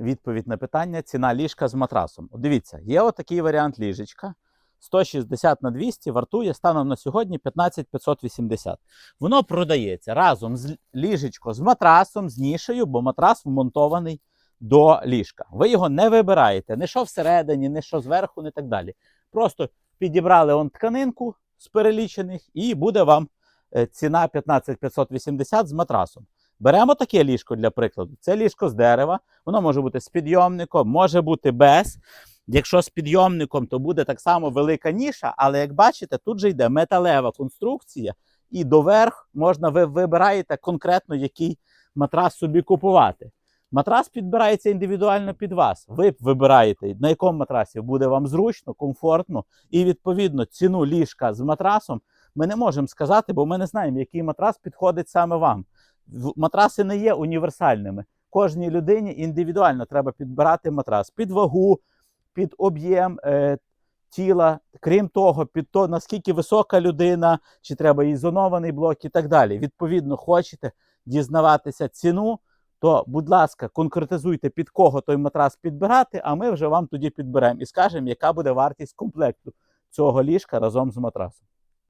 відповідь на питання ціна ліжка з матрасом. Дивіться, є отакий варіант ліжечка. 160 на 200 вартує станом на сьогодні 15 580. Воно продається разом з ліжечко з матрасом, з нішею, бо матрас вмонтований до ліжка. Ви його не вибираєте, не що всередині, не що зверху, не так далі. Просто підібрали он тканинку з перелічених, і буде вам е, ціна 15 580 з матрасом. Беремо таке ліжко для прикладу. Це ліжко з дерева, воно може бути з підйомником, може бути без. Якщо з підйомником, то буде так само велика ніша, але як бачите, тут же йде металева конструкція, і доверх можна ви вибираєте конкретно, який матрас собі купувати. Матрас підбирається індивідуально під вас. Ви вибираєте, на якому матрасі буде вам зручно, комфортно, і відповідно ціну ліжка з матрасом ми не можемо сказати, бо ми не знаємо, який матрас підходить саме вам. Матраси не є універсальними. Кожній людині індивідуально треба підбирати матрас під вагу, під об'єм е, тіла, крім того, під то, наскільки висока людина, чи треба ізонований блок і так далі. Відповідно, хочете дізнаватися ціну, то, будь ласка, конкретизуйте, під кого той матрас підбирати, а ми вже вам тоді підберемо і скажемо, яка буде вартість комплекту цього ліжка разом з матрасом.